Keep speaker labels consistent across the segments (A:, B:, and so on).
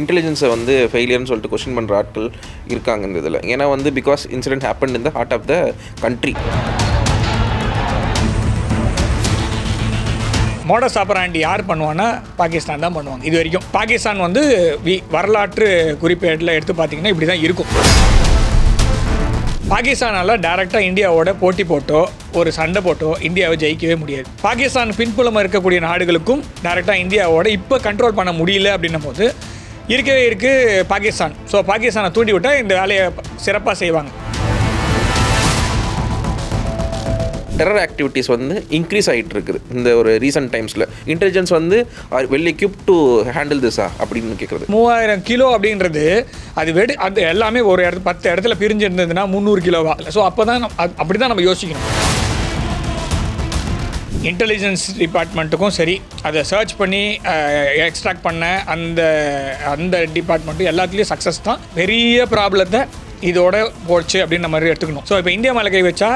A: இன்டெலிஜென்ஸை வந்து ஃபெயிலியர்னு சொல்லிட்டு கொஷின் பண்ணுற ஆட்கள் இருக்காங்க இந்த இதில். ஏன்னா வந்து because incident happen in the heart of the country
B: modus operandi யார் பண்ணுவான்னா பாகிஸ்தான் தான் பண்ணுவாங்க. இது வரைக்கும். பாகிஸ்தான் வந்து வி வரலாற்று குறிப்பேட்டில் எடுத்து பார்த்தீங்கன்னா இப்படி தான் இருக்கும். பாகிஸ்தானால் டேரெக்டாக இந்தியாவோட போட்டி போட்டோ ஒரு சண்டை போட்டோ இந்தியாவை ஜெயிக்கவே முடியாது. பாகிஸ்தான் பின்புலமாக இருக்கக்கூடிய நாடுகளுக்கும் டேரெக்டாக இந்தியாவோட இப்போ கண்ட்ரோல் பண்ண முடியல அப்படின்னும் போது இருக்கவே இருக்குது பாகிஸ்தான். ஸோ பாகிஸ்தானை தூண்டி விட்டால் இந்த வேலையை சிறப்பாக செய்வாங்க.
A: டெரர் ஆக்டிவிட்டீஸ் வந்து இன்க்ரீஸ் ஆகிட்டு இருக்குது. இந்த ஒரு ரீசன்ட் டைம்ஸில் இன்டெலிஜென்ஸ் வந்து well equipped to handle this அப்படின்னு கேட்குறது
B: மூவாயிரம் கிலோ அப்படின்றது அது வெடி அது எல்லாமே ஒரு இடத்து பத்து இடத்துல பிரிஞ்சு இருந்ததுன்னா முந்நூறு கிலோவா. ஸோ அப்போ தான் அப்படி தான் நம்ம யோசிக்கணும். இன்டெலிஜென்ஸ் டிபார்ட்மெண்ட்டுக்கும் சரி அதை சர்ச் பண்ணி எக்ஸ்ட்ராக்ட் பண்ண அந்த அந்த டிபார்ட்மெண்ட்டும் எல்லாத்துலேயும் சக்ஸஸ் தான். பெரிய ப்ராப்ளத்தை இதோட போச்சு அப்படின்ற மாதிரி எடுத்துக்கணும். ஸோ இப்போ இந்தியா மேலே கை வச்சா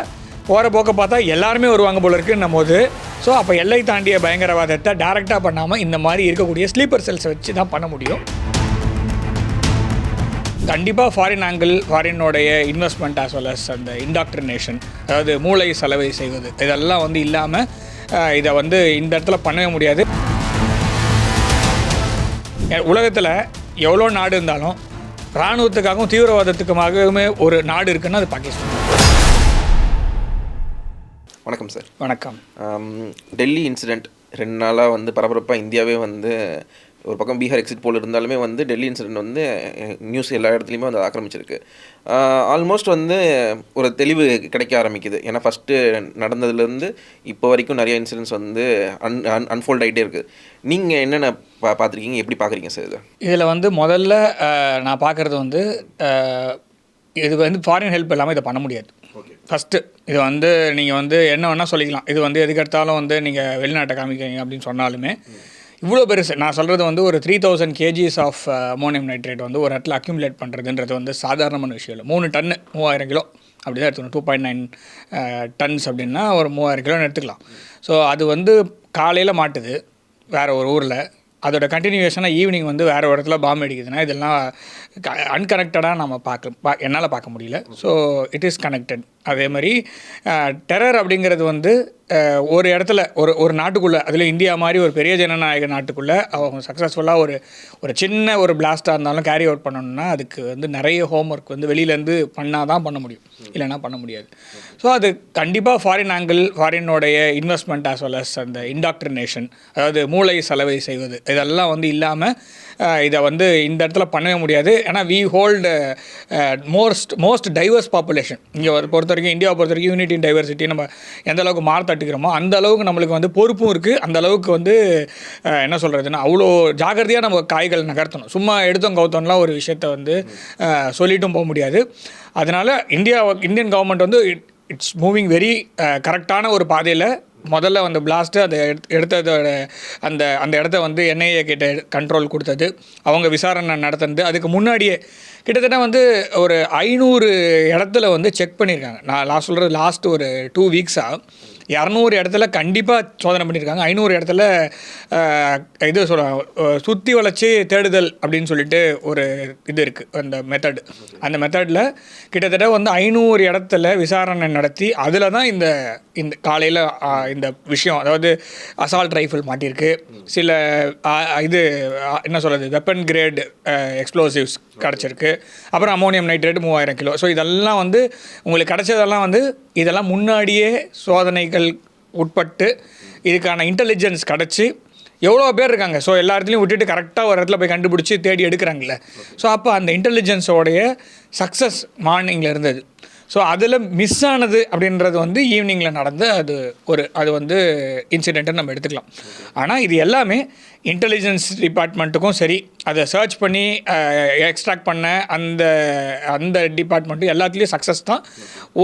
B: போகிற போக்க பார்த்தா எல்லாருமே வருவாங்க போல இருக்குன்னும் போது ஸோ அப்போ எல்லை தாண்டிய பயங்கரவாதத்தை டேரெக்டாக பண்ணாமல் இந்த மாதிரி இருக்கக்கூடிய ஸ்லீப்பர் செல்ஸை வச்சு தான் பண்ண முடியும். கண்டிப்பாக ஃபாரின் ஆங்கிள் ஃபாரினோடைய இன்வெஸ்ட்மெண்ட் ஆஸ் வெல் அஸ் அந்த இன்டாக்ட்ரினேஷன் அதாவது மூளை செலவை செய்வது இதெல்லாம் வந்து இல்லாமல் இதை வந்து இந்த இடத்துல பண்ணவே முடியாது. உலகத்தில் எவ்வளோ நாடு இருந்தாலும் இராணுவத்துக்காகவும் தீவிரவாதத்துக்குமாகவுமே ஒரு நாடு இருக்குன்னா அது பாகிஸ்தான்.
A: வணக்கம் சார்.
B: வணக்கம்.
A: டெல்லி இன்சிடெண்ட் ரெண்டு நாளாக வந்து பரபரப்பாக இந்தியாவே வந்து ஒரு பக்கம் பீகார் எக்ஸிட் போல் இருந்தாலுமே வந்து டெல்லி இன்சிடெண்ட் வந்து நியூஸ் எல்லா இடத்துலையுமே வந்து ஆக்கிரமிச்சிருக்கு. ஆல்மோஸ்ட் வந்து ஒரு தெளிவு கிடைக்க ஆரம்பிக்குது. ஏன்னா ஃபஸ்ட்டு நடந்ததுலேருந்து இப்போ வரைக்கும் நிறைய இன்சிடென்ட்ஸ் வந்து அன் அன் அன்ஃபோல்ட் ஆகிட்டே இருக்குது நீங்கள் என்னென்ன பா பார்த்துருக்கீங்க? எப்படி பார்க்குறீங்க சார் இதை?
B: இதில் வந்து முதல்ல நான் பார்க்குறது வந்து இது வந்து ஃபாரின் ஹெல்ப் இல்லாமல் இதை பண்ண முடியாது. ஃபஸ்ட்டு இது வந்து நீங்கள் வந்து என்ன வேணால் சொல்லிக்கலாம். இது வந்து எதுக்கெடுத்தாலும் வந்து நீங்கள் வெளிநாட்டை காமிக்கிறீங்க அப்படின்னு சொன்னாலுமே இவ்வளோ பெருசு நான் சொல்கிறது வந்து ஒரு three thousand kgs of ammonium nitrate வந்து ஒரு இடத்துல அக்யூமுலேட் பண்ணுறதுன்றது வந்து சாதாரணமான விஷயம் இல்லை. மூணு டன்னு மூவாயிரம் கிலோ. அப்படி தான் எடுத்துக்கணும் டூ பாயிண்ட் நைன் டன்ஸ் அப்படின்னா ஒரு மூவாயிரம் கிலோன்னு எடுத்துக்கலாம். ஸோ அது வந்து காலையில் மாட்டுது வேறு ஒரு ஊரில். அதோட கண்டினியூவேஷனாக ஈவினிங் வந்து வேறு ஒரு இடத்துல பாம்பு அடிக்குதுன்னா இதெல்லாம் அன்கனெக்டடாக நம்ம பார்க்க பா என்னால் பார்க்க முடியல. ஸோ இட் இஸ் கனெக்டட் அதே மாதிரி டெரர் அப்படிங்கிறது வந்து ஒரு இடத்துல ஒரு ஒரு நாட்டுக்குள்ளே அதில் இந்தியா மாதிரி ஒரு பெரிய ஜனநாயக நாட்டுக்குள்ளே அவங்க சக்ஸஸ்ஃபுல்லாக ஒரு ஒரு சின்ன ஒரு பிளாஸ்ட்டாக இருந்தாலும் கேரி அவுட் பண்ணணும்னா அதுக்கு வந்து நிறைய ஹோம் ஒர்க் வந்து வெளியிலேருந்து பண்ணால் தான் பண்ண முடியும். இல்லைன்னா பண்ண முடியாது. ஸோ அது கண்டிப்பாக ஃபாரின் ஆங்கிள் ஃபாரினோடைய இன்வெஸ்ட்மெண்ட் ஆஸ் வெல் அஸ் அந்த இன்டாக்ட்ரினேஷன் அதாவது மூளை செலவை செய்வது இதெல்லாம் வந்து இல்லாமல் இதை வந்து இந்த இடத்துல பண்ணவே முடியாது. ஏன்னா we hold most most diverse population இங்கே பொறுத்த வரைக்கும் இந்தியாவை பொறுத்த வரைக்கும் யூனிட்டி டைவர்சிட்டி நம்ம எந்த அளவுக்கு மார்த்தட்டுக்கிறோமோ அந்த அளவுக்கு நம்மளுக்கு வந்து பொறுப்பும் இருக்குது அந்த அளவுக்கு வந்து என்ன சொல்கிறதுன்னா அவ்வளோ ஜாக்கிரதையாக நம்ம காய்கள் நகர்த்தணும். சும்மா எடுத்தோம் கவுத்தோம்லாம் ஒரு விஷயத்த வந்து சொல்லிட்டும் போக முடியாது. அதனால் இந்தியா இந்தியன் கவர்மெண்ட் வந்து இட்ஸ் மூவிங் வெரி கரெக்டான ஒரு பாதையில் முதல்ல வந்து பிளாஸ்ட்டு அதை எடுத்- எடுத்ததோட அந்த அந்த இடத்த வந்து என்ஐஏ கிட்ட கண்ட்ரோல் கொடுத்தது. அவங்க விசாரணை நடத்தினது. அதுக்கு முன்னாடியே கிட்டத்தட்ட வந்து ஒரு ஐநூறு இடத்துல வந்து செக் பண்ணியிருக்காங்க. நான் லாஸ்ட் சொல்கிறது லாஸ்ட் ஒரு டூ வீக்ஸாக இரநூறு இடத்துல கண்டிப்பாக சோதனை பண்ணியிருக்காங்க. ஐநூறு இடத்துல இது சொல்ல சுற்றி வளைச்சி தேடுதல் அப்படின்னு சொல்லிட்டு ஒரு இது இருக்குது அந்த மெத்தட் அந்த மெத்தடில் கிட்டத்தட்ட வந்து ஐநூறு இடத்துல விசாரணை நடத்தி அதில் தான் இந்த இந்த காலையில் இந்த விஷயம் அதாவது அசால்ட் ரைஃபிள் மாட்டியிருக்கு. சில இது என்ன சொல்கிறது வெப்பன் கிரேட் எக்ஸ்ப்ளோசிவ்ஸ் கிடச்சிருக்கு. அப்புறம் அமோனியம் நைட்ரேட் மூவாயிரம் கிலோ. ஸோ இதெல்லாம் வந்து உங்களுக்கு கிடச்சதெல்லாம் வந்து இதெல்லாம் முன்னாடியே சோதனைகள் உட்பட்டு இதுக்கான இன்டெலிஜென்ஸ் கிடச்சி எவ்வளோ பேர் இருக்காங்க? ஸோ எல்லா இடத்துலையும் விட்டுட்டு கரெக்டாக ஒரு இடத்துல போய் கண்டுபிடிச்சி தேடி எடுக்கிறாங்களே ஸோ அப்போ அந்த இன்டெலிஜென்ஸோடைய சக்ஸஸ் மார்னிங்கில் இருந்தது. ஸோ அதில் மிஸ் ஆனது அப்படின்றது வந்து ஈவினிங்கில் நடந்த அது ஒரு அது வந்து இன்சிடெண்ட்டை நம்ம எடுத்துக்கலாம். ஆனால் இது எல்லாமே இன்டெலிஜென்ஸ் டிபார்ட்மெண்ட்டுக்கும் சரி அதை சர்ச் பண்ணி எக்ஸ்ட்ராக்ட் பண்ண அந்த அந்த டிபார்ட்மெண்ட்டும் எல்லாத்துலேயும் சக்ஸஸ் தான்.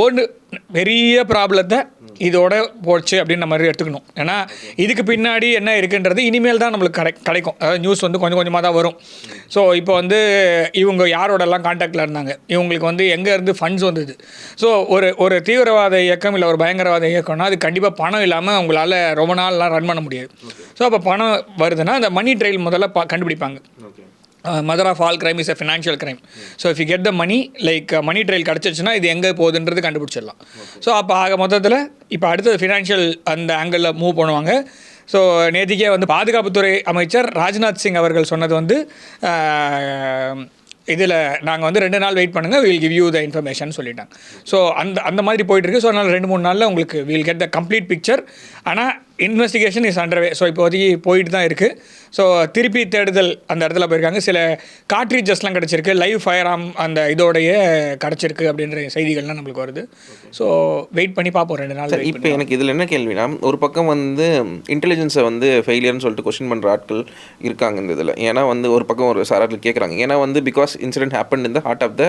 B: ஒன்று பெரிய ப்ராப்ளத்தை இதோட போச்சு அப்படின்ற மாதிரி எடுத்துக்கணும். ஏன்னா இதுக்கு பின்னாடி என்ன இருக்குன்றது இனிமேல் தான் நம்மளுக்கு கிடை கிடைக்கும். அதாவது நியூஸ் வந்து கொஞ்சம் கொஞ்சமாக தான் வரும். ஸோ இப்போ வந்து இவங்க யாரோடலாம் காண்டாக்டில் இருந்தாங்க? இவங்களுக்கு வந்து எங்கேருந்து ஃபண்ட்ஸ் வந்தது? ஸோ ஒரு ஒரு தீவிரவாத இயக்கம் இல்லை ஒரு பயங்கரவாத இயக்கம்னா அது கண்டிப்பாக பணம் இல்லாமல் உங்களால் ரொம்ப நாள்லாம் ரன் பண்ண முடியாது. ஸோ அப்போ பணம் வருதுன்னா அந்த மணி ட்ரெயில் முதல்ல பா கண்டுபிடிப்பாங்க. Mother of all crime is a financial crime so if you get the money like money trial கிடச்சிருச்சுன்னா இது எங்கே போகுதுன்றது கண்டுபிடிச்சிடலாம். ஸோ அப்போ ஆக மொத்தத்தில் இப்போ அடுத்தது ஃபினான்ஷியல் அந்த ஆங்கிளில் மூவ் பண்ணுவாங்க. ஸோ நேத்திக்கே வந்து பாதுகாப்புத்துறை அமைச்சர் ராஜ்நாத் சிங் அவர்கள் சொன்னது வந்து இதில் நாங்கள் வந்து ரெண்டு நாள் வெயிட் பண்ணுங்கள் will give you the information சொல்லிட்டாங்க. ஸோ அந்த அந்த மாதிரி போயிட்டு இருக்கு. ஸோ அதனால் ரெண்டு மூணு நாளில் உங்களுக்கு will get the complete picture ஆனால் இன்வெஸ்டிகேஷன் இஸ் அண்டர்வே ஸோ இப்போதைக்கு போயிட்டு தான் இருக்குது ஸோ திருப்பி தேடுதல் அந்த இடத்துல போயிருக்காங்க. சில காட்ரீஜஸ்லாம் கிடச்சிருக்கு. லைவ் ஃபயர் ஆம் அந்த இதோடைய கிடச்சிருக்கு அப்படின்ற செய்திகள்லாம் நம்மளுக்கு வருது. ஸோ வெயிட் பண்ணி பார்ப்போம். ரெண்டு நாள்
A: இப்போ எனக்கு இதில் என்ன கேள்வினா ஒரு பக்கம் வந்து இன்டெலிஜென்ஸை வந்து ஃபெயிலியர்னு சொல்லிட்டு கொஸ்டின் பண்ணுற ஆட்கள் இருக்காங்க இந்த இதில். ஏன்னா வந்து ஒரு பக்கம் ஒரு சார் ஆட்கள் கேட்குறாங்க ஏன்னா வந்து because incident happen in the heart of the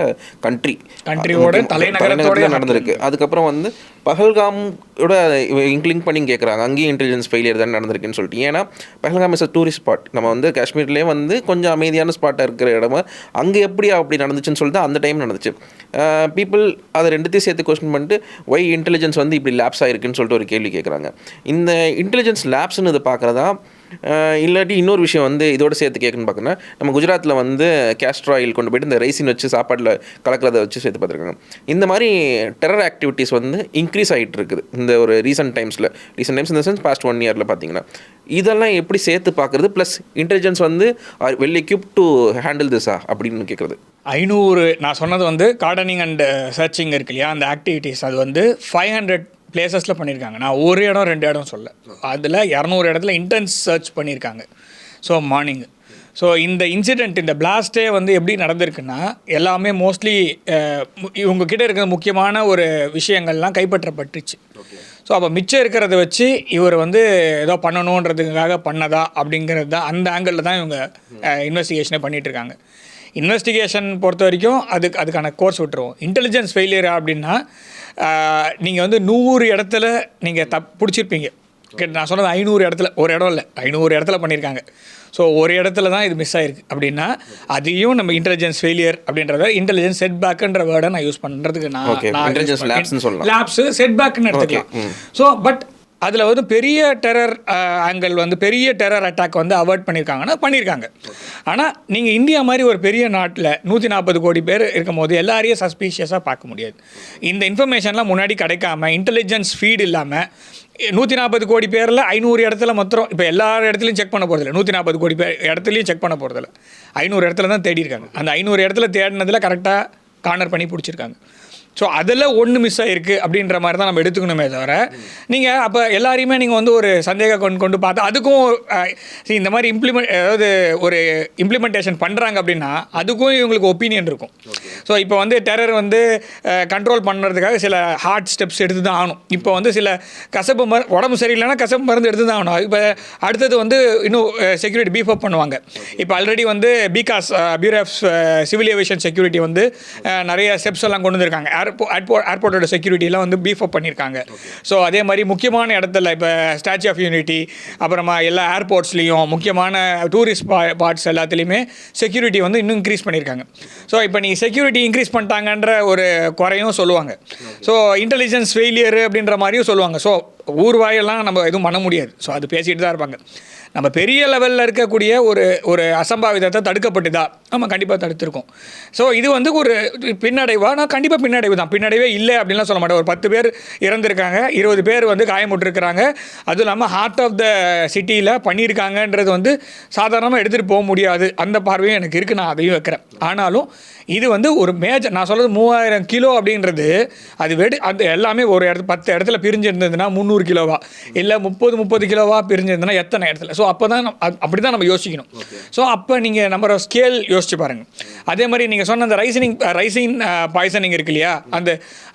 A: country
B: Country-யோட தலைநகரத்தோட
A: நடந்திருக்கு. அதுக்கப்புறம் வந்து பஹல்காமோட இன்க்ளிங் பண்ணி கேட்குறாங்க அங்கேயும் இன்டெலிஜென்ஸ் ஃபெயிலியர் தான் நடந்திருக்குன்னு சொல்லிட்டு. ஏன்னா Pahalgam is a tourist spot நம்ம வந்து காஷ்மீர்லேயே வந்து கொஞ்சம் அமைதியான ஸ்பாட்டாக இருக்கிற இடமா அங்கே எப்படி அப்படி நடந்துச்சுன்னு சொல்லிட்டு அந்த டைம் நடந்துச்சு. பீப்புள் அதை ரெண்டுத்தையும் சேர்த்து கொஸ்டின் பண்ணிட்டு ஒய் இன்டெலிஜென்ஸ் வந்து இப்படி லேப்ஸ் ஆகிருக்குன்னு சொல்லிட்டு ஒரு கேள்வி கேட்குறாங்க இந்த இன்டெலிஜென்ஸ் லேப்ஸ்னு இதை பார்க்குறதா இல்லாட்டி இன்னொரு விஷயம் வந்து இதோட சேர்த்து கேட்குன்னு பார்க்கணும்னா நம்ம குஜராத்தில் வந்து கேஸ்ட்ரா ஆயில் கொண்டு போயிட்டு இந்த ரைசின் வச்சு சாப்பாட்டில் கலக்கிறத வச்சு சேர்த்து பார்த்துருக்காங்க. இந்த மாதிரி டெரர் ஆக்டிவிட்டீஸ் வந்து இன்க்ரீஸ் ஆகிட்டு இருக்குது. இந்த ஒரு ரீசெண்ட் டைம்ஸில் ரீசெண்ட் டைம்ஸ் இந்த சென்ஸ் பாஸ்ட் ஒன் இயரில் பார்த்தீங்கன்னா. இதெல்லாம் எப்படி சேர்த்து பார்க்குறது? ப்ளஸ் இன்டெலிஜென்ஸ் வந்து well equip to handle this அப்படின்னு கேட்குறது.
B: ஐநூறு நான் சொன்னது வந்து கார்டனிங் அண்ட் சர்ச்சிங் இருக்கு இல்லையா? அந்த ஆக்டிவிட்டீஸ் அது வந்து ஃபைவ் ஹண்ட்ரட் பிளேசஸில் பண்ணியிருக்காங்க. நான் ஒரு இடம் ரெண்டு இடம் சொல்ல. அதில் இரநூறு இடத்துல இன்டென்ஸ் சர்ச் பண்ணியிருக்காங்க. ஸோ மார்னிங் ஸோ இந்த இன்சிடெண்ட் இந்த பிளாஸ்டே வந்து எப்படி நடந்திருக்குன்னா எல்லாமே மோஸ்ட்லி இவங்கக்கிட்ட இருக்கிற முக்கியமான ஒரு விஷயங்கள்லாம் கைப்பற்றப்பட்டுச்சு. ஸோ அப்போ மிச்சம் இருக்கிறத வச்சு இவர் வந்து ஏதோ பண்ணணுன்றதுக்காக பண்ணதா அப்படிங்கிறது தான் அந்த ஆங்கிளில் தான் இவங்க இன்வெஸ்டிகேஷனே பண்ணிகிட்ருக்காங்க இருக்காங்க இன்வெஸ்டிகேஷன் பொறுத்த வரைக்கும் அதுக்கு அதுக்கான கோர்ஸ் விட்டுருவோம். இன்டெலிஜென்ஸ் ஃபெயிலியர் அப்படின்னா நீங்கள் வந்து நூறு இடத்துல நீங்கள் தப் பிடிச்சிருப்பீங்க. நான் சொன்னது ஐநூறு இடத்துல ஒரு இடம் இல்லை ஐநூறு இடத்துல பண்ணியிருக்காங்க ஸோ ஒரு இடத்துல தான் இது மிஸ் ஆயிருக்கு. அப்படின்னா அதையும் நம்ம இன்டெலிஜென்ஸ் ஃபெயிலியர் அப்படின்றத இன்டெலிஜென்ஸ் செட் பேக்குன்ற வேர்டை நான் யூஸ் பண்ணுறதுக்கு
A: Okay, intelligence lapse னு சொல்லலாம்.
B: லேப்ஸ் செட் பேக்னு எடுத்துக்கலாம். ஸோ பட் அதில் வந்து பெரிய டெரர் ஆங்கிள் வந்து பெரிய டெரர் அட்டாக் வந்து அவாய்ட் பண்ணியிருக்காங்கன்னா பண்ணியிருக்காங்க ஆனால் நீங்கள் இந்தியா மாதிரி ஒரு பெரிய நாட்டில் நூற்றி நாற்பது கோடி பேர் இருக்கும் போது எல்லாரையும் சஸ்பீஷியஸாக பார்க்க முடியாது. இந்த இன்ஃபர்மேஷன்லாம் முன்னாடி கிடைக்காம இன்டெலிஜென்ஸ் ஃபீட் இல்லாமல் நூற்றி நாற்பது கோடி பேரில் ஐநூறு இடத்துல மொத்தம் இப்போ எல்லா இடத்துலையும் செக் பண்ண போகிறதில்ல நூற்றி நாற்பது கோடி பேர் இடத்துலையும் செக் பண்ண போகிறதில்ல ஐநூறு இடத்துல தான் தேடி இருக்காங்க அந்த ஐநூறு இடத்துல தேடினதில் கரெக்டாக கார்னர் பண்ணி பிடிச்சிருக்காங்க. ஸோ அதில் ஒன்று மிஸ் ஆகிருக்கு அப்படின்ற மாதிரி தான் நம்ம எடுத்துக்கணுமே தவிர நீங்கள் அப்போ எல்லாரையுமே நீங்கள் வந்து ஒரு சந்தேக கொண்டு கொண்டு பார்த்தா அதுக்கும் இந்த மாதிரி இம்ப்ளிமெண்ட் அதாவது ஒரு இம்ப்ளிமெண்டேஷன் பண்ணுறாங்க அப்படின்னா அதுக்கும் இவங்களுக்கு ஒப்பீனியன் இருக்கும். ஸோ இப்போ வந்து டெரர் வந்து கண்ட்ரோல் பண்ணுறதுக்காக சில ஹார்ட் ஸ்டெப்ஸ் எடுத்து தான் ஆகணும். இப்போ வந்து சில கசப்பு மரு உடம்பு சரியில்லைன்னா கசப்பு மருந்து எடுத்து தான் ஆகணும். இப்போ அடுத்தது வந்து இன்னும் செக்யூரிட்டி பீஃப் அப் பண்ணுவாங்க. இப்போ ஆல்ரெடி வந்து because bureau of civil aviation security வந்து நிறைய ஸ்டெப்ஸ் எல்லாம் கொண்டு வந்திருக்காங்க. ஏர்போ ஏர்போர்ட் ஏர்போர்ட்டோட செக்யூரிட்டிலாம் வந்து பீஃப் அப் பண்ணியிருக்காங்க ஸோ அதே மாதிரி முக்கியமான இடத்துல இப்போ ஸ்டாச்சு ஆஃப் யூனிட்டி அப்புறமா எல்லா ஏர்போர்ட்ஸ்லேயும் முக்கியமான டூரிஸ்ட் பா பார்ட்ஸ் எல்லாத்துலேயுமே செக்யூரிட்டி வந்து இன்னும் இன்க்ரீஸ் பண்ணியிருக்காங்க ஸோ இப்போ நீ செக்யூரிட்டி இன்க்ரீஸ் பண்ணிட்டாங்கன்ற ஒரு குறையும் சொல்லுவாங்க. ஸோ இன்டெலிஜென்ஸ் ஃபெயிலியர் அப்படின்ற மாதிரியும் சொல்லுவாங்க. ஸோ ஊர்வாயெல்லாம் நம்ம எதுவும் பண்ண முடியாது. ஸோ அது பேசிட்டு தான் இருப்பாங்க. நம்ம பெரிய லெவலில் இருக்கக்கூடிய ஒரு ஒரு அசம்பாவிதத்தை தடுக்கப்பட்டுதா? நம்ம கண்டிப்பாக தடுத்திருக்கோம். ஸோ இது வந்து ஒரு பின்னடைவா? நான் கண்டிப்பாக பின்னடைவு தான். பின்னடைவே இல்லை அப்படின்லாம் சொல்ல மாட்டேன். ஒரு பத்து பேர் இறந்துருக்காங்க இருபது பேர் வந்து காயமுட்டிருக்கிறாங்க அதுவும் இல்லாமல் ஹார்ட் ஆஃப் த சிட்டியில் பண்ணியிருக்காங்கன்றது வந்து சாதாரணமாக எடுத்துகிட்டு போக முடியாது. அந்த பார்வையும் எனக்கு இருக்குது நான் அதையும் வைக்கிறேன். ஆனாலும் இது வந்து ஒரு மேஜர் நான் சொல்கிறது மூவாயிரம் கிலோ அப்படின்றது அது வெடி அது எல்லாமே ஒரு இடத்து பத்து இடத்துல பிரிஞ்சு இருந்ததுன்னா முந்நூறு கிலோவா? இல்லை முப்பது முப்பது கிலோவா பிரிஞ்சிருந்ததுன்னா எத்தனை இடத்துல? ஸோ அப்போ தான் அப்படி தான் நம்ம யோசிக்கணும். ஸோ அப்போ நீங்கள் நம்ம ஸ்கேல் யோசிச்சு பாருங்கள் அதே மாதிரி நீங்கள் சொன்ன அந்த ரைசனிங் ரைசிங் பாய்சனிங் இருக்கு இல்லையா? அந்த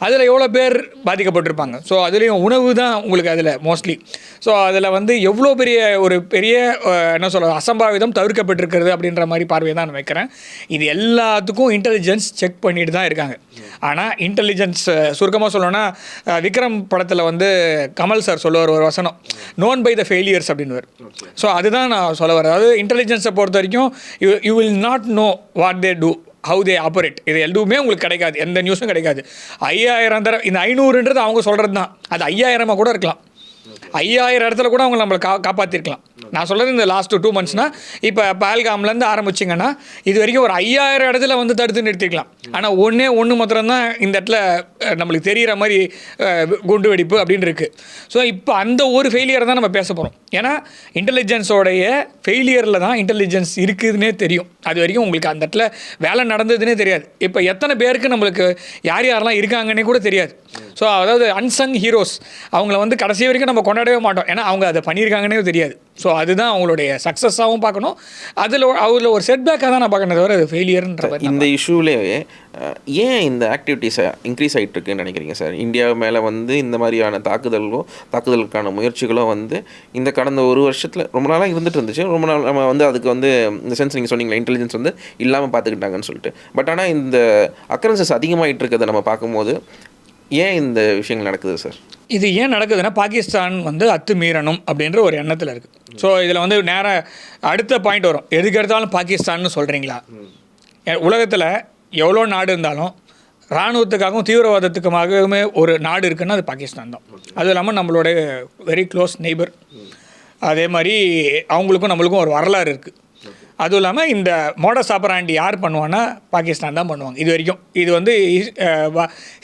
B: அதில் எவ்வளோ பேர் பாதிக்கப்பட்டிருப்பாங்க? ஸோ அதுலேயும் உணவு தான் உங்களுக்கு அதில் மோஸ்ட்லி ஸோ அதில் வந்து எவ்வளோ பெரிய ஒரு பெரிய என்ன சொல்கிறது அசம்பாவிதம் தவிர்க்கப்பட்டிருக்கிறது அப்படின்ற மாதிரி பார்வையை தான் நான் வைக்கிறேன். இது எல்லாத்துக்கும் இன்டெலிஜென்ஸ் செக் பண்ணிட்டு தான் இருக்காங்க. ஆனால் இன்டெலிஜென்ஸ் சுருக்கமாக சொல்லணும்னா விக்ரம் படத்தில் வந்து கமல் சார் சொல்லுவார் ஒரு வசனம் நோன் பை த ஃபெயிலியர்ஸ் அப்படின்னு ஸோ அதுதான் நான் சொல்ல வரேன். அதாவது இன்டெலிஜென்ஸை பொறுத்த வரைக்கும் you you will not know what they do how they operate இது எதுவுமே உங்களுக்கு கிடைக்காது. எந்த நியூஸும் கிடைக்காது. ஐயாயிரம் தர இந்த ஐநூறுன்றது அவங்க சொல்கிறது தான் அது ஐயாயிரமாக கூட இருக்கலாம். ஐயாயிரம் இடத்துல கூட அவங்க நம்மளை கா காப்பாற்றிருக்கலாம் நான் சொல்கிறது இந்த லாஸ்ட் டூ மந்த்ஸ்னால் இப்போ பால்காம்லேருந்து ஆரம்பிச்சிங்கன்னா இது வரைக்கும் ஒரு ஐயாயிரம் இடத்துல வந்து தடுத்து நிறுத்திக்கலாம் ஆனால் ஒன்றே ஒன்று மாத்திரம் தான் இந்த இடத்துல நம்மளுக்கு தெரிகிற மாதிரி குண்டு வெடிப்பு அப்படின்னு இருக்குது ஸோ இப்போ அந்த ஒரு ஃபெயிலியர் தான் நம்ம பேச போகிறோம் ஏன்னா இன்டெலிஜென்ஸோடைய ஃபெயிலியரில் தான் இன்டெலிஜென்ஸ் இருக்குதுன்னே தெரியும். அது வரைக்கும் உங்களுக்கு அந்த இடத்துல வேலை நடந்ததுன்னே தெரியாது. இப்போ எத்தனை பேருக்கு நம்மளுக்கு யார் யாரெல்லாம் இருக்காங்கன்னே கூட தெரியாது. ஸோ அதாவது அன்சங் ஹீரோஸ் அவங்கள வந்து கடைசி வரைக்கும் நம்ம கொண்டாடவே மாட்டோம். ஏன்னா அவங்க அதை பண்ணியிருக்காங்கன்னே தெரியாது. ஸோ அதுதான் அவங்களுடைய சக்ஸஸாகவும் பார்க்கணும். அதில் அதில் ஒரு செட்பேக்காக தான் நான் பார்க்கணும் தவிர அது ஃபெயிலியர்ன்ற
A: இந்த இஷ்யூலேயே ஏன் இந்த ஆக்டிவிட்டீஸ் இன்க்ரீஸ் ஆகிட்டு இருக்குன்னு நினைக்கிறீங்க சார் இந்தியா மேலே வந்து இந்த மாதிரியான தாக்குதல்களோ தாக்குதலுக்கான முயற்சிகளோ வந்து இந்த கடந்த ஒரு வருஷத்தில் ரொம்ப நாளாக இருந்துட்டு இருந்துச்சு. ரொம்ப நாள் நம்ம வந்து அதுக்கு வந்து இந்த சென்ஸ் நீங்கள் சொன்னீங்களா இன்டெலிஜென்ஸ் வந்து இல்லாமல் பார்த்துக்கிட்டாங்கன்னு சொல்லிட்டு. பட் ஆனால் இந்த அக்கரன்சஸ் அதிகமாகிட்டு இருக்கிறத நம்ம பார்க்கும்போது ஏன் இந்த விஷயங்கள் நடக்குது சார்
B: இது ஏன் நடக்குதுன்னா பாகிஸ்தான் வந்து அத்துமீறணும் அப்படின்ற ஒரு எண்ணத்தில் இருக்குது ஸோ இதில் வந்து நேராக அடுத்த பாயிண்ட் வரும். எதுக்கு எடுத்தாலும் பாகிஸ்தான்னு சொல்கிறீங்களா உலகத்தில் எவ்வளோ நாடு இருந்தாலும் இராணுவத்துக்காகவும் தீவிரவாதத்துக்குமாகவுமே ஒரு நாடு இருக்குன்னா அது பாகிஸ்தான் தான். அதுவும் இல்லாமல் நம்மளோட வெரி க்ளோஸ் நெய்பர் அதே மாதிரி அவங்களுக்கும் நம்மளுக்கும் ஒரு வரலாறு இருக்குது அதுவும் இல்லாமல் இந்த மோடஸ் ஆப்பராண்டி யார் பண்ணுவான்னா பாகிஸ்தான் தான் பண்ணுவாங்க. இது வரைக்கும். இது வந்து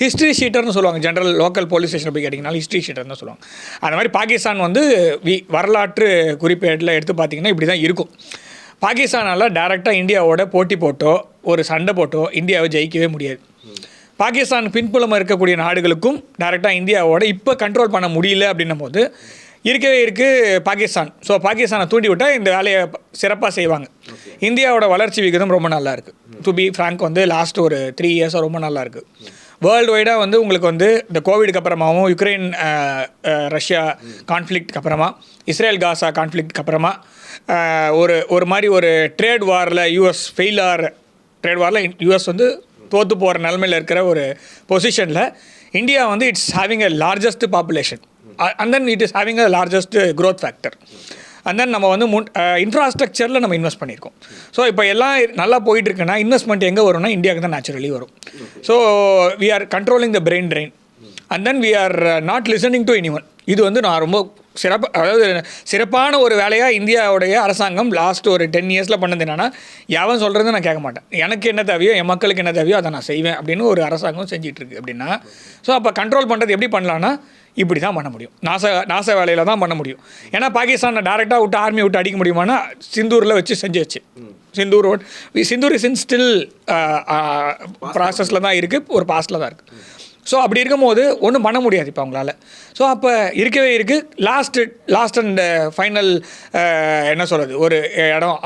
B: ஹிஸ்ட்ரி ஷீட்டர்னு சொல்லுவாங்க. ஜென்ரல் லோக்கல் போலீஸ் ஸ்டேஷன் போய் கேட்டிங்கனாலும் ஹிஸ்ட்ரி ஷீட்டர்னு தான் சொல்லுவாங்க. அந்த மாதிரி பாகிஸ்தான் வந்து வி வரலாற்று குறிப்பேட்டில் எடுத்து பார்த்தீங்கன்னா இப்படி தான் இருக்கும். பாகிஸ்தானால் டேரெக்டாக இந்தியாவோட போட்டி போட்டோ ஒரு சண்டை போட்டோ இந்தியாவை ஜெயிக்கவே முடியாது. பாகிஸ்தான் பின்புலமாக இருக்கக்கூடிய நாடுகளுக்கும் டேரெக்டாக இந்தியாவோட இப்போ கண்ட்ரோல் பண்ண முடியல அப்படின்னும் போது இருக்கவே இருக்குது பாகிஸ்தான். ஸோ பாகிஸ்தானை தூண்டி விட்டால் இந்த வேலையை சிறப்பாக செய்வாங்க. இந்தியாவோட வளர்ச்சி விகிதம் ரொம்ப நல்லா இருக்குது டு பி ஃப்ராங்க் வந்து லாஸ்ட் ஒரு த்ரீ இயர்ஸாக ரொம்ப நல்லா இருக்குது வேர்ல்டு வைடாக வந்து உங்களுக்கு வந்து இந்த கோவிடுக்கு அப்புறமாவும் யுக்ரைன் ரஷ்யா கான்ஃப்ளிக்ட்க்கு அப்புறமா இஸ்ரேல் காசா கான்ஃப்ளிக்ட்க்கு அப்புறமா ஒரு ஒரு மாதிரி ஒரு ட்ரேட் வாரில் யூஎஸ் ஃபெயில் ஆகிற ட்ரேட் வாரில் யூஎஸ் வந்து தோற்று போகிற நிலமையில் இருக்கிற ஒரு பொசிஷனில் இந்தியா வந்து it's having a largest population and then it is having a largest growth factor and then நம்ம வந்து முன் இன்ஃப்ராஸ்ட்ரக்சரில் நம்ம இன்வெஸ்ட் பண்ணியிருக்கோம். ஸோ இப்போ எல்லாம் நல்லா போயிட்டு இருக்குன்னா இன்வெஸ்ட்மெண்ட் எங்கே வரும்னா இந்தியாவுக்கு தான் நேச்சுரலி வரும். So we are controlling the brain train and then we are not listening to anyone இது வந்து நான் ரொம்ப சிறப்பு அதாவது சிறப்பான ஒரு வேலையாக இந்தியாவுடைய அரசாங்கம் லாஸ்ட் ஒரு டென் இயர்ஸில் பண்ணது என்னென்னா எவன் சொல்கிறது நான் கேட்க மாட்டேன். எனக்கு என்ன தேவையோ என் மக்களுக்கு என்ன தேவையோ அதை நான் செய்வேன் அப்படின்னு ஒரு அரசாங்கம் செஞ்சிட்ருக்கு அப்படின்னா ஸோ அப்போ கண்ட்ரோல் பண்ணுறது எப்படி பண்ணலான்னா இப்படி தான் பண்ண முடியும். நாச நாச வேலையில் தான் பண்ண முடியும். ஏன்னா பாகிஸ்தானை டேரெக்டாக விட்டு ஆர்மி விட்டு அடிக்க முடியுமானா சிந்தூரில் வச்சு செஞ்சு வச்சு Sindoor Sindoor is in still ப்ராசஸில் தான் இருக்குது ஒரு பாஸ்டில் தான் இருக்குது ஸோ அப்படி இருக்கும்போது ஒன்றும் பண்ண முடியாது இப்போ அவங்களால. ஸோ அப்போ இருக்கவே இருக்குது லாஸ்ட்டு லாஸ்ட் அண்ட் ஃபைனல் என்ன சொல்கிறது ஒரு இடம்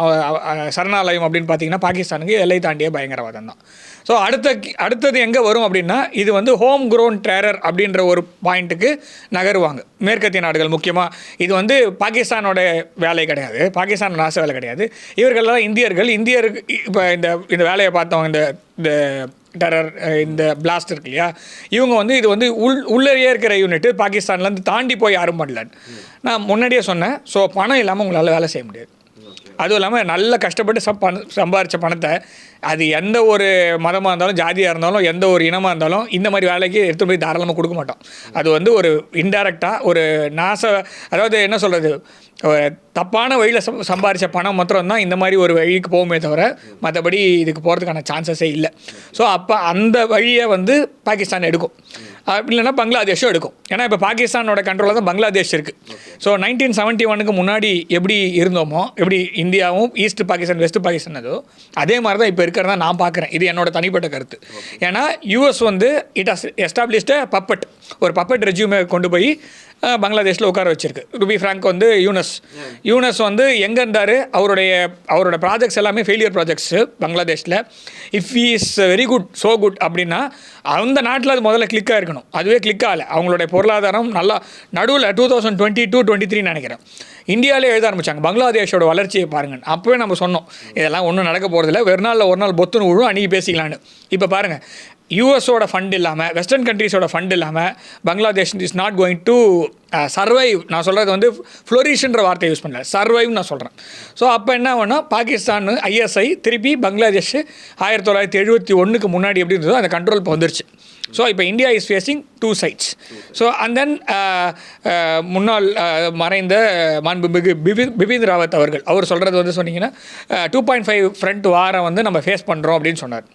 B: சரணாலயம் அப்படின்னு பார்த்தீங்கன்னா பாகிஸ்தானுக்கு எல்லை தாண்டிய பயங்கரவாதம் தான் ஸோ அடுத்த அடுத்தது எங்கே வரும் அப்படின்னா இது வந்து ஹோம் க்ரோன் டேரர் அப்படின்ற ஒரு பாயிண்ட்டுக்கு நகருவாங்க. மேற்கத்திய நாடுகள் முக்கியமாக இது வந்து பாகிஸ்தானோட வேலை கிடையாது. பாகிஸ்தான் நாச வேலை கிடையாது. இவர்கள்லாம் இந்தியர்கள் இந்தியருக்கு இப்போ இந்த இந்த வேலையை பார்த்தவங்க இந்த இந்த டெரர் இந்த பிளாஸ்ட் இருக்கு இல்லையா? இவங்க வந்து இது வந்து உள் உள்ளேயே இருக்கிற யூனிட்டு பாகிஸ்தான்லேருந்து தாண்டி போய் யாரும் பண்ணல நான் முன்னாடியே சொன்னேன். ஸோ பணம் இல்லாமல் உங்களால் வேலை செய்ய முடியாது. அதுவும் இல்லாமல் நல்ல கஷ்டப்பட்டு சம் பண சம்பாரித்த பணத்தை அது எந்த ஒரு மதமாக இருந்தாலும் ஜாதியாக இருந்தாலும் எந்த ஒரு இனமாக இருந்தாலும் இந்த மாதிரி வேலைக்கு எடுத்து போய் தாராளமாக கொடுக்க மாட்டோம். அது வந்து ஒரு இன்டைரக்டாக ஒரு நாச அதாவது என்ன சொல்கிறது தப்பான வழியில் சம் சம்பாரித்த பணம் மாத்திரம் தான் இந்த மாதிரி ஒரு வழிக்கு போகுமே தவிர மற்றபடி இதுக்கு போகிறதுக்கான சான்சஸே இல்லை. ஸோ அப்போ அந்த வழியை வந்து பாகிஸ்தான் எடுக்கும். அப்படி இல்லைன்னா பங்களாதேஷும் எடுக்கும். ஏன்னா இப்போ பாகிஸ்தானோட கண்ட்ரோலில் தான் பங்களாதேஷ் இருக்குது ஸோ நைன்டீன் செவன்ட்டி ஒனுக்கு முன்னாடி எப்படி இருந்தோமோ எப்படி இந்தியாவும் ஈஸ்ட் பாகிஸ்தான் வெஸ்ட் பாகிஸ்தான் அதோ அதே மாதிரி தான் இப்போ இருக்கிறதா நான் பார்க்குறேன் இது என்னோட தனிப்பட்ட கருத்து. ஏன்னா யூஎஸ் வந்து இட் ஹஸ் எஸ்டாப்ளிஷ்ட பப்பட் ஒரு பப்பட் ரெஜியூமை கொண்டு போய் பங்களாதேஷில் உட்கார வச்சிருக்கு. ருபி ஃப்ராங்க் வந்து யூனஸ். யூனஸ் வந்து எங்கே இருந்தார்? அவருடைய அவரோட ப்ராஜெக்ட்ஸ் எல்லாமே ஃபெயிலியர் ப்ராஜெக்ட்ஸு பங்களாதேஷில். If is very good so good அப்படின்னா அந்த நாட்டில் அது முதல்ல கிளிக்காக இருக்கணும். அதுவே கிளிக் ஆகலை. அவங்களுடைய பொருளாதாரம் நல்லா நடுவில் two thousand twenty two twenty three நினைக்கிறேன். இந்தியாவிலே எழுத ஆரம்பிச்சாங்க. பங்களாதேஷோட வளர்ச்சியை பாருங்கள் அப்போவே நம்ம சொன்னோம். இதெல்லாம் ஒன்றும் நடக்க போகிறதில்ல ஒரு நாளில் ஒரு நாள் பொத்துன்னு விழும் அன்றைக்கி பேசிக்கலான்னு இப்போ பாருங்கள் யூஎஸோட ஃபண்ட் இல்லாமல் வெஸ்டர்ன் கண்ட்ரீஸோட ஃபண்ட் இல்லாமல் Bangladesh is not going to survive நான் சொல்கிறது வந்து ஃப்ளோரிஷ்ன்ற வார்த்தையை யூஸ் பண்ணல. சர்வைவ் நான் சொல்கிறேன் ஸோ அப்போ என்ன ஆகும்னா பாகிஸ்தான் ஐஎஸ்ஐ திருப்பி பங்களாதேஷ் ஆயிரத்தி தொள்ளாயிரத்தி எழுபத்தி ஒன்றுக்கு முன்னாடி எப்படி இருந்ததோ அந்த கண்ட்ரோல் இப்போ வந்துருச்சு. ஸோ இப்போ India is facing two sides so and then முன்னாள் uh, மறைந்த uh, மாண்புமிகு பிபி பிபின் ராவத் அவர்கள். அவர் சொல்கிறது வந்து சொன்னீங்கன்னா டூ பாயிண்ட் ஃபைவ் ஃப்ரண்ட் வாரம் வந்து நம்ம ஃபேஸ் பண்ணுறோம் அப்படின்னு சொன்னார்.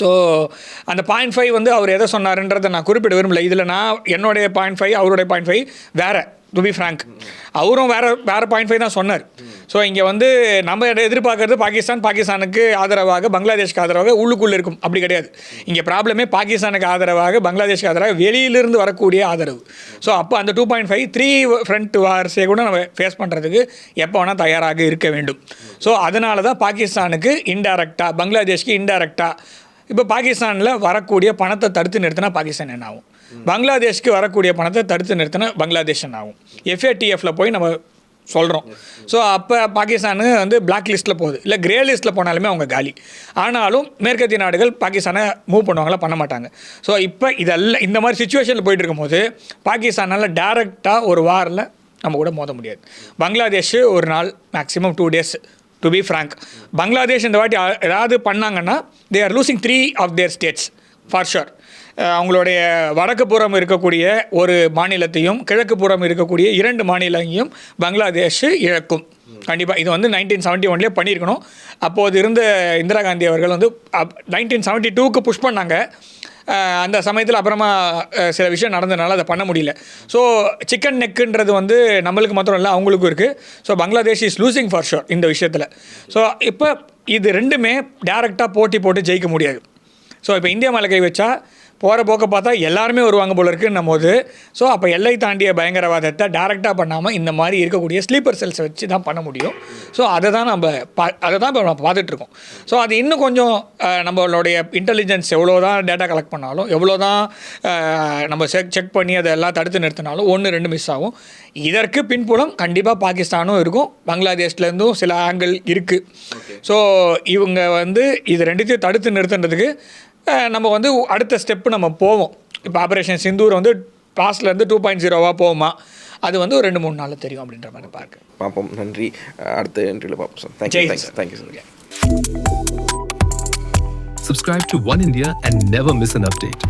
B: ஸோ அந்த பாயிண்ட் ஃபைவ் வந்து அவர் எதை சொன்னாருன்றதை நான் குறிப்பிட விரும்பல. இதில் நான் என்னுடைய பாயிண்ட் ஃபைவ் அவருடைய பாயிண்ட் ஃபைவ் வேறு டு பி ஃப்ராங்க் அவரும் வேறு வேறு பாயிண்ட் ஃபைவ் தான் சொன்னார். ஸோ இங்கே வந்து நம்ம எதிர்பார்க்கறது பாகிஸ்தான் பாகிஸ்தானுக்கு ஆதரவாக பங்களாதேஷ்க்கு ஆதரவாக உள்ளுக்குள்ளே இருக்கும். அப்படி கிடையாது. இங்கே ப்ராப்ளமே பாகிஸ்தானுக்கு ஆதரவாக பங்களாதேஷ்க்கு ஆதரவாக வெளியிலிருந்து வரக்கூடிய ஆதரவு. ஸோ அப்போ அந்த two point five three front வார்ஸை கூட நம்ம ஃபேஸ் பண்ணுறதுக்கு எப்போ வேணால் தயாராக இருக்க வேண்டும். ஸோ அதனால தான் பாகிஸ்தானுக்கு இன்டைரக்டாக பங்களாதேஷ்க்கு இன்டைரக்டாக இப்போ பாகிஸ்தானில் வரக்கூடிய பணத்தை தடுத்து நிறுத்தினா பாகிஸ்தான் என்ன ஆகும் பங்களாதேஷ்க்கு வரக்கூடிய பணத்தை தடுத்து நிறுத்தினா பங்களாதேஷ் என்ன ஆகும் எஃப்ஏடிஎஃப்ல போய் நம்ம சொல்கிறோம் ஸோ அப்போ பாகிஸ்தானு வந்து பிளாக் லிஸ்ட்டில் போகுது. இல்லை கிரே லிஸ்ட்டில் போனாலுமே அவங்க காலி. ஆனாலும் மேற்கத்திய நாடுகள் பாகிஸ்தானை மூவ் பண்ணுவாங்களா பண்ண மாட்டாங்க. ஸோ இப்போ இதெல்லாம் இந்த மாதிரி சுச்சுவேஷனில் போயிட்டு இருக்கும்போது பாகிஸ்தானால் டேரெக்டாக ஒரு வாரில் நம்ம கூட மோத முடியாது. பங்களாதேஷ் ஒரு நாள் maximum two days to be frank Bangladesh இந்த வாட்டி ஏதாவது பண்ணாங்கன்னா they are losing three of their states for sure அவங்களுடைய வடக்கு புறம் இருக்கக்கூடிய ஒரு மாநிலத்தையும் கிழக்கு புறம் இருக்கக்கூடிய இரண்டு மாநிலங்களையும் பங்களாதேஷ் இழக்கும். கண்டிப்பாக இது வந்து நைன்டீன் செவன்ட்டி ஒன்லேயே பண்ணியிருக்கணும். அப்போது இருந்த இந்திரா காந்தி அவர்கள் வந்து நைன்டீன் செவன்ட்டி டூக்கு புஷ் பண்ணாங்க. அந்த சமயத்தில் அப்புறமா சில விஷயம் நடந்ததுனால அதை பண்ண முடியல. ஸோ சிக்கன் நெக்குன்றது வந்து நம்மளுக்கு மாத்திரம் இல்லை அவங்களுக்கும் இருக்குது so Bangladesh is losing for sure இந்த விஷயத்தில். ஸோ இப்போ இது ரெண்டுமே டேரெக்டாக போட்டி போட்டு ஜெயிக்க முடியாது. ஸோ இப்போ இந்தியா மேலே கை வச்சா போகிற போக்க பார்த்தா எல்லாருமே வருவாங்க போல இருக்குன்னும் போது ஸோ அப்போ எல்லை தாண்டிய பயங்கரவாதத்தை டேரெக்டாக பண்ணாமல் இந்த மாதிரி இருக்கக்கூடிய ஸ்லீப்பர் செல்ஸை வச்சு தான் பண்ண முடியும். ஸோ அதை தான் நம்ம பா அதை தான் இப்போ நம்ம பார்த்துட்ருக்கோம் ஸோ அது இன்னும் கொஞ்சம் நம்மளுடைய இன்டெலிஜென்ஸ் எவ்வளோ தான் டேட்டா கலெக்ட் பண்ணாலும் எவ்வளோ தான் நம்ம செக் செக் பண்ணி அதெல்லாம் தடுத்து நிறுத்தினாலும் ஒன்று ரெண்டு மிஸ் ஆகும். இதற்கு பின்புலம் கண்டிப்பாக பாகிஸ்தானும் இருக்கும் பங்களாதேஷ்லேருந்தும் சில ஆங்கிள் இருக்குது ஸோ இவங்க வந்து இது ரெண்டுத்தையும் தடுத்து நிறுத்துறதுக்கு அஹ், நம்ம வந்து அடுத்த ஸ்டெப்பு நம்ம போவோம். இப்போ ஆப்ரேஷன் சிந்தூர் வந்து பாஸ்ட்லேருந்து டூ பாயிண்ட் ஜீரோவாக போகுமா? அது வந்து ஒரு ரெண்டு மூணு நாளில் தெரியும் அப்படின்ற மாதிரி பார்க்க.
A: பார்ப்போம். நன்றி. அடுத்த இன்டர்வியூவில் பார்ப்போம் sir thank you thanks thank you sir
C: Subscribe to One India and never miss an update.